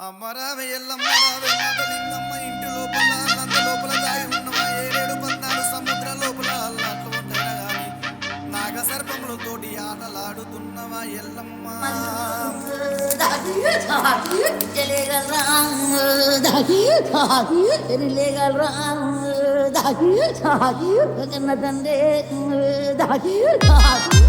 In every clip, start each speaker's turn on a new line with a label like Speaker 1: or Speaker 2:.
Speaker 1: అమ్మరావే ఎల్లమ్మ ఇంటి లోపల నంద లోపల దాగి ఉన్నవా? సముద్ర లోపల అల్లాట్లు నాగ సర్పములతోటి ఆటలాడుతున్నవా ఎల్లమ్మ?
Speaker 2: దాగి దాగి కన్న తండ్రి
Speaker 1: దాగి దాగి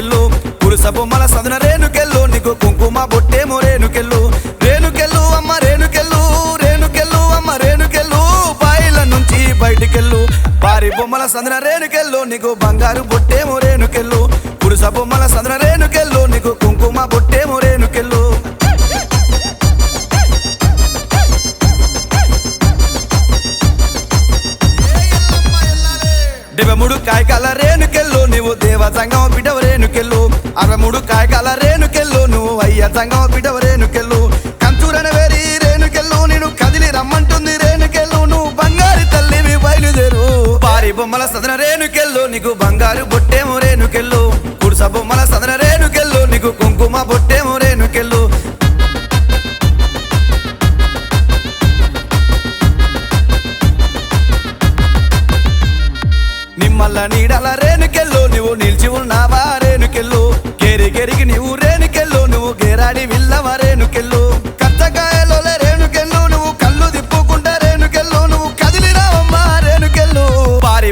Speaker 1: రేణుకెళ్ళు. పురుష మల సదన రేణుకెళ్ళు. నీకు కుంకుమ బొట్టేమో రేణుకెళ్ళు. రేణుకెళ్ళు అమ్మ రేణుకెళ్ళు. రేణుకెళ్ళు అమ్మ రేణుకెళ్ళు. బాయిల నుంచి బయటికెళ్ళు. భారీ బొమ్మల సందన రేణుకెళ్ళు. నీకు బంగారు బొట్టేమో రేణుకెళ్ళు. పురుష బొమ్మల సందన రేణుకెళ్ళు. నీకు కుంకుమ బొట్టేమో రేణుకెళ్ళు. డెబముడు కాయకాల రేణుకెళ్ళు. నువ్వు దేవ సంగమ బిడవ రేణుకెళ్ళు. అరముడు కాయకాల రేణుకెళ్ళు. నువ్వు అయ్య సంగమ బిడవ రేణుకెళ్ళు. కంచూరన వేరి రేణుకెళ్ళు. నేను కదిలి రమ్మంటుంది రేణుకెళ్ళు. నువ్వు బంగారు తల్లివి బయలుదేరు. భారీ బొమ్మల సదన రేణుకెళ్ళు. నీకు బంగారు బొట్టేమో రేణుకెళ్ళు. కుడుస బొమ్మల సదన రేణుకెళ్ళు. నీకు కుంకుమ బొట్టేమో రేణుకెళ్ళు. నిమ్మల్ల నీడల రేణుకెళ్ళు. నువ్వు నిలిచి ఉన్నావు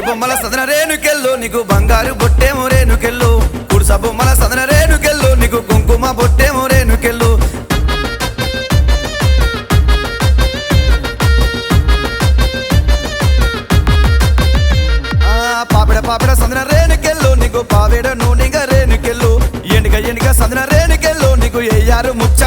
Speaker 1: బొమ్మల సదన రేణుకెళ్ళు నీకు బంగారు బొట్టేమో రేణుకెళ్ళు. కుడుస బొమ్మల సదన రేణుకెళ్ళు నీకు కుంకుమ బొట్టేమో రేణుకెళ్ళు. ఆ పాపిడ పాపిడ సందన రేణుకెళ్ళు నీకు పావిడ నూనెగా రేణుకెళ్ళు. ఎనుక ఎనుక సందన రేణుకెళ్ళు నీకు ఏయారు ముచ్చ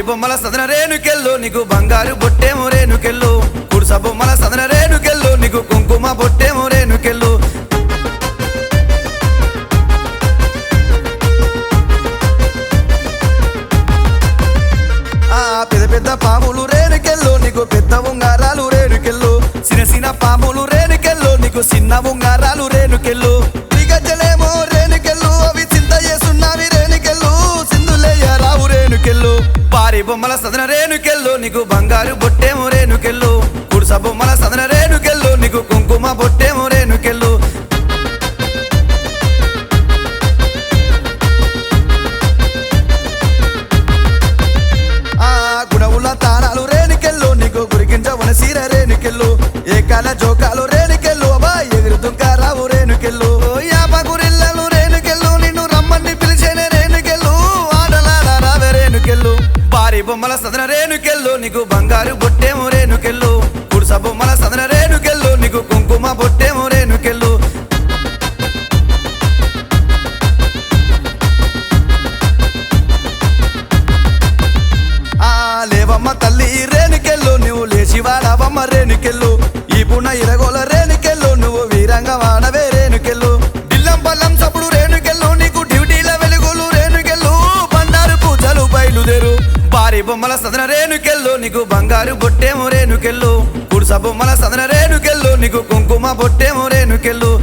Speaker 1: భారీ బొమ్మల సదన రేణుకెళ్ళు నీకు బంగారు బొట్టేమో రేణుకెళ్ళు. కుడుస బొమ్మల సదన రేణుకెళ్ళు నీకు కుంకుమ బొట్టేమో రేణుకెళ్ళు. ఆ పెద్ద పెద్ద పాములు రేణుకెళ్ళు నీకు పెద్ద ఉంగారాలు రేణుకెళ్ళు. చిన్న చిన్న పాములు రేణుకెళ్ళు నీకు చిన్న ఉంగారాలు బొమ్మల సదన రేణుకెళ్ళు నీకు బంగారు బొట్టేమో రేణుకెళ్ళు. కుడుస బొమ్మల సదన రేణుకెళ్ళు నీకు కుంకుమ బొట్టేమో రేణుకెళ్ళు. ఆ గుణవుల తారాలు రేణుకెళ్ళు నీకు గురికించవన సీర రేణుకెళ్ళు. ఏకాల జోకాలు బొమ్మల సదన రేణుకెళ్ళు నీకు బంగారు బొమ్మల సదన రేణుకెళ్ళు నీకు బంగారు బొట్టేమో రేణుకెళ్ళు. గుడిస బొమ్మల సదన రేణుకెళ్ళు నీకు కుంకుమ బొట్టేమో రేణుకెళ్ళు.